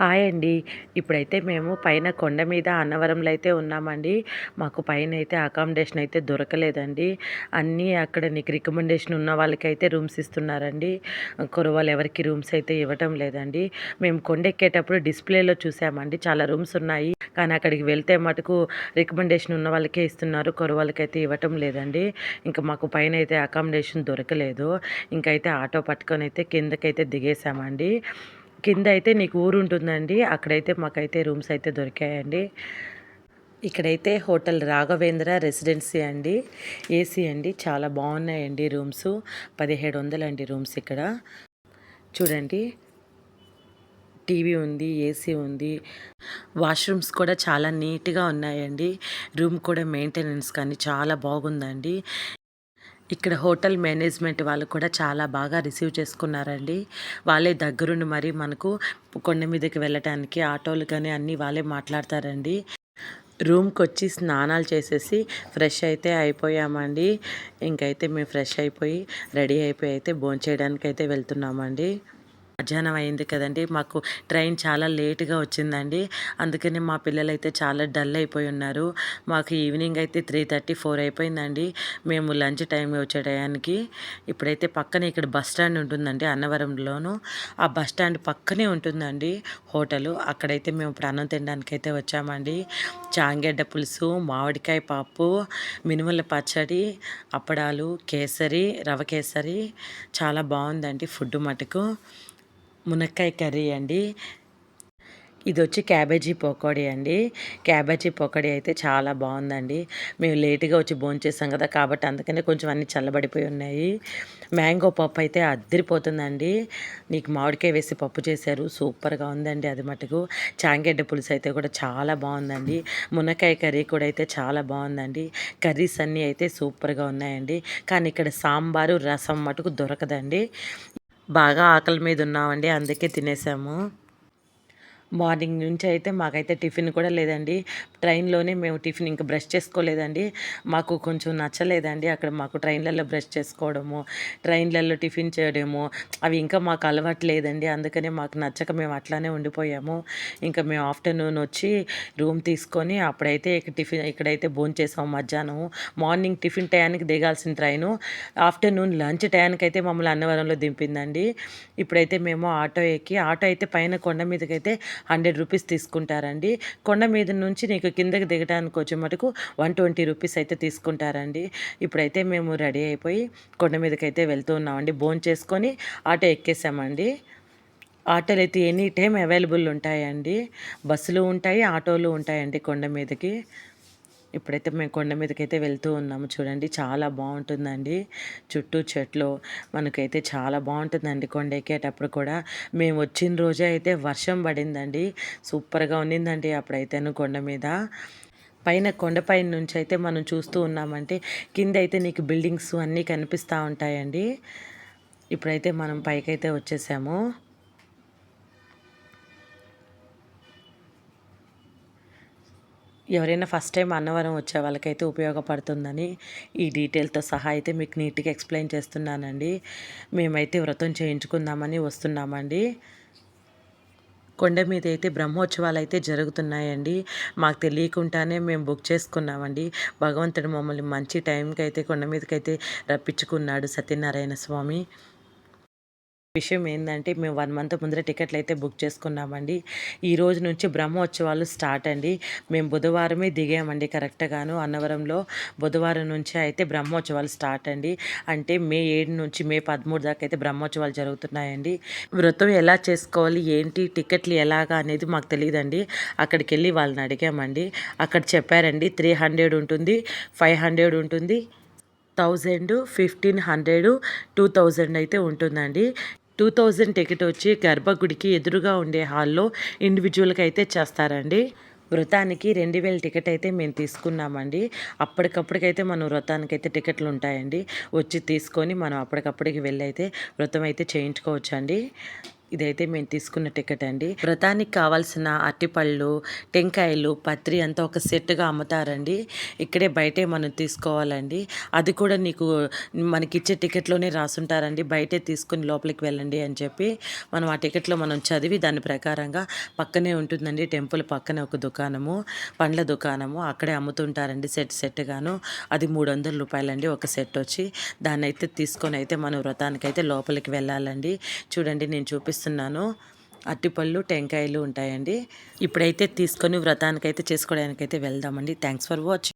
Hi అండి. ఇప్పుడైతే మేము పైన కొండ మీద అన్నవరంలో అయితే ఉన్నామండి. మాకు పైన అయితే అకామిడేషన్ అయితే దొరకలేదండి. అన్నీ అక్కడ నీకు రికమెండేషన్ ఉన్న వాళ్ళకైతే రూమ్స్ ఇస్తున్నారండి. కురవాళ్ళు ఎవరికి రూమ్స్ అయితే ఇవ్వటం లేదండి. మేము కొండెక్కేటప్పుడు డిస్‌ప్లేలో చూసామండి. చాలా రూమ్స్ ఉన్నాయి. కానీ అక్కడికి వెళ్తే మటుకు రికమెండేషన్ ఉన్న వాళ్ళకే ఇస్తున్నారు. కొరవాళ్ళకైతే ఇవ్వటం లేదండి. ఇంకా మాకు పైన అయితే అకామిడేషన్ దొరకలేదు. ఇంకైతే ఆటో పట్టుకొని అయితే కిందకైతే దిగేసామండి. కింద అయితే నీకు ఊరు ఉంటుందండి. అక్కడైతే మాకైతే రూమ్స్ అయితే దొరికాయండి. ఇక్కడైతే హోటల్ రాఘవేంద్ర రెసిడెన్సీ అండి. ఏసీ అండి. చాలా బాగున్నాయండి రూమ్స్. 1700 అండి రూమ్స్ ఇక్కడ. చూడండి. టీవీ ఉంది. ఏసీ ఉంది. వాష్‌రూమ్స్ కూడా చాలా నీట్‌గా ఉన్నాయండి. రూమ్ కూడా మెయింటెనెన్స్ కానీ చాలా బాగుందండి. ఇక్కడ హోటల్ మేనేజ్మెంట్ వాళ్ళు కూడా చాలా బాగా రిసీవ్ చేసుకున్నారండి. వాళ్ళే దగ్గరుండి మరి మనకు కొండ మీదకి వెళ్ళటానికి ఆటోలు కానీ అన్నీ వాళ్ళే మాట్లాడతారండి. రూమ్కి వచ్చి స్నానాలు చేసేసి ఫ్రెష్ అయితే అయిపోయామండి. ఇంకైతే మేము ఫ్రెష్ అయిపోయి రెడీ అయిపోయి అయితే భోంచేయడానికైతే వెళ్తున్నామండి. మధ్యాహ్నం అయింది కదండి మాకు ట్రైన్ చాలా లేటుగా వచ్చిందండి. అందుకని మా పిల్లలైతే చాలా డల్ అయిపోయి ఉన్నారు. మాకు ఈవినింగ్ అయితే 3:30, 4 అయిపోయిందండి. మేము లంచ్ టైం వచ్చే టయానికి. ఇప్పుడైతే పక్కనే ఇక్కడ బస్ స్టాండ్ ఉంటుందండి అన్నవరంలోను. ఆ బస్ స్టాండ్ పక్కనే ఉంటుందండి హోటలు. అక్కడైతే మేము ఇప్పుడు అన్నం అయితే వచ్చామండి. చాంగడ్డ పులుసు, మామిడికాయ పప్పు, మినుముల పచ్చడి, అప్పడాలు, కేసరి, రవ కేసరి చాలా బాగుందండి ఫుడ్ మటుకు. మునక్కాయ కర్రీ అండి. ఇది వచ్చి క్యాబేజీ పకోడీ అండి. క్యాబేజీ పకోడీ అయితే చాలా బాగుందండి. మేము లేటుగా వచ్చి భోంచేసాం కదా! కాబట్టి అందుకనే కొంచెం అన్నీ చల్లబడిపోయి ఉన్నాయి. మ్యాంగో పప్పు అయితే అద్దరిపోతుందండి నీకు మామిడికాయ వేసి పప్పు చేశారు. సూపర్‌గా ఉందండి అది మటుకు. చాంగడ్డ పులుసు అయితే కూడా చాలా బాగుందండి. మునక్కాయ కర్రీ కూడా అయితే చాలా బాగుందండి. కర్రీస్ అన్నీ అయితే సూపర్‌గా ఉన్నాయండి. కానీ ఇక్కడ సాంబారు, రసం మటుకు దొరకదండి. బాగా ఆకలి మీద ఉన్నామండి. అందుకే తినేసాము. మార్నింగ్ నుంచి అయితే మాకైతే టిఫిన్ కూడా లేదండి. ట్రైన్‌లోనే మేము టిఫిన్ ఇంకా బ్రష్ చేసుకోలేదండి. మాకు కొంచెం నచ్చలేదండి. అక్కడ మాకు ట్రైన్‌లలో బ్రష్ చేసుకోవడము, ట్రైన్‌లలో టిఫిన్ చేయడము అవి ఇంకా మాకు అలవాటు లేదండి. అందుకనే మాకు నచ్చక మేము అట్లానే ఉండిపోయాము. ఇంకా మేము ఆఫ్టర్‌నూన్ వచ్చి రూమ్ తీసుకొని అప్పుడైతే ఇక టిఫిన్ ఇక్కడైతే భోంచేసాం మధ్యాహ్నం. మార్నింగ్ టిఫిన్ టయానికి దిగాల్సిన ట్రైను ఆఫ్టర్‌నూన్ లంచ్ టయానికి అయితే మమ్మల్ని అన్నవరంలో దింపిందండి. ఇప్పుడైతే మేము ఆటో ఎక్కి ఆటో అయితే పైన కొండ మీదకైతే 100 రూపీస్ తీసుకుంటారండి. కొండ మీద నుంచి నీకు కిందకి దిగటానికి వచ్చే మటుకు 120 రూపీస్ అయితే తీసుకుంటారండి. ఇప్పుడైతే మేము రెడీ అయిపోయి కొండ మీదకి అయితే వెళ్తూ ఉన్నామండి. భోంచేసుకొని ఆటో ఎక్కేసామండి. ఆటోలు అయితే ఎనీ టైం అవైలబుల్ ఉంటాయండి. బస్సులు ఉంటాయి. ఆటోలు ఉంటాయండి కొండ మీదకి. ఇప్పుడైతే మేము కొండ మీదకైతే వెళ్తూ ఉన్నాము. చూడండి చాలా బాగుంటుందండి. చుట్టూ చెట్లు మనకైతే చాలా బాగుంటుందండి కొండ ఎక్కేటప్పుడు కూడా. మేము వచ్చిన రోజే అయితే వర్షం పడిందండి. సూపర్‌గా ఉన్నిందండి అప్పుడైతేను కొండ మీద. పైన కొండపైన నుంచి అయితే మనం చూస్తూ ఉన్నామంటే కింద అయితే నీకు బిల్డింగ్స్ అన్నీ కనిపిస్తా ఉంటాయండి. ఇప్పుడైతే మనం పైకైతే వచ్చేసాము. ఎవరైనా ఫస్ట్ టైం అన్నవరం వచ్చే వాళ్ళకైతే ఉపయోగపడుతుందని ఈ డీటెయిల్‌తో సహా అయితే మీకు నీట్‌గా ఎక్స్‌ప్లెయిన్ చేస్తున్నానండి. మేమైతే వ్రతం చేయించుకుందామని వస్తున్నామండి. కొండ మీద అయితే బ్రహ్మోత్సవాలు అయితే జరుగుతున్నాయండి. మాకు తెలియకుండానే మేము బుక్ చేసుకున్నామండి. భగవంతుడు మమ్మల్ని మంచి టైంకి అయితే కొండ మీదకైతే రప్పించుకున్నాడు సత్యనారాయణ స్వామి. విషయం ఏంటంటే మేము వన్ మంత్ ముందర టికెట్లు అయితే బుక్ చేసుకున్నామండి. ఈ రోజు నుంచి బ్రహ్మోత్సవాలు స్టార్ట్ అండి. మేము బుధవారమే దిగామండి కరెక్ట్‌గాను అన్నవరంలో. బుధవారం నుంచి అయితే బ్రహ్మోత్సవాలు స్టార్ట్ అండి. అంటే మే ఏడు నుంచి మే 13 దాకా అయితే బ్రహ్మోత్సవాలు జరుగుతున్నాయండి. వ్రతం ఎలా చేసుకోవాలి, ఏంటి, టికెట్లు ఎలాగా అనేది మాకు తెలియదండి అక్కడికి వెళ్ళి వాళ్ళని అడిగామండి. అక్కడ చెప్పారండి 300 ఉంటుంది, 500 ఉంటుంది, 1000, 1500, 2000 అయితే ఉంటుందండి. 2000 టికెట్ వచ్చి గర్భగుడికి ఎదురుగా ఉండే హాల్‌లో ఇండివిజువల్గా అయితే చేస్తారండి. వ్రతానికి 2000 టికెట్ అయితే మేము తీసుకున్నామండి. అప్పటికప్పటికైతే మనం వ్రతానికైతే టికెట్లు ఉంటాయండి. వచ్చి తీసుకొని మనం అప్పటికప్పటికి వెళ్ళి అయితే వ్రతం అయితే చేయించుకోవచ్చండి. ఇదైతే మేము తీసుకున్న టికెట్ అండి. వ్రతానికి కావాల్సిన అట్టిపళ్ళు టెంకాయలు పత్రి అంతా ఒక సెట్గా అమ్ముతారండి. ఇక్కడే బయటే మనం తీసుకోవాలండి. అది కూడా నీకు మనకి ఇచ్చే టికెట్లోనే రాసుంటారండి. బయటే తీసుకుని లోపలికి వెళ్ళండి అని చెప్పి మనం ఆ టికెట్లో మనం చదివి దాని ప్రకారంగా పక్కనే ఉంటుందండి. టెంపుల్ పక్కనే ఒక దుకాణము పండ్ల దుకాణము. అక్కడే అమ్ముతుంటారండి సెట్ సెట్గాను అది మూడు వందల రూపాయలండి ఒక సెట్ వచ్చి. దాన్ని అయితే తీసుకొని అయితే మనం వ్రతానికి అయితే లోపలికి వెళ్ళాలండి. చూడండి నేను చేస్తున్నాను. అట్టిపళ్ళు టెంకాయలు ఉంటాయండి. ఇప్పుడైతే తీసుకొని వ్రతానికైతే చేసుకోవడానికైతే వెళ్దామండి. Thanks for watching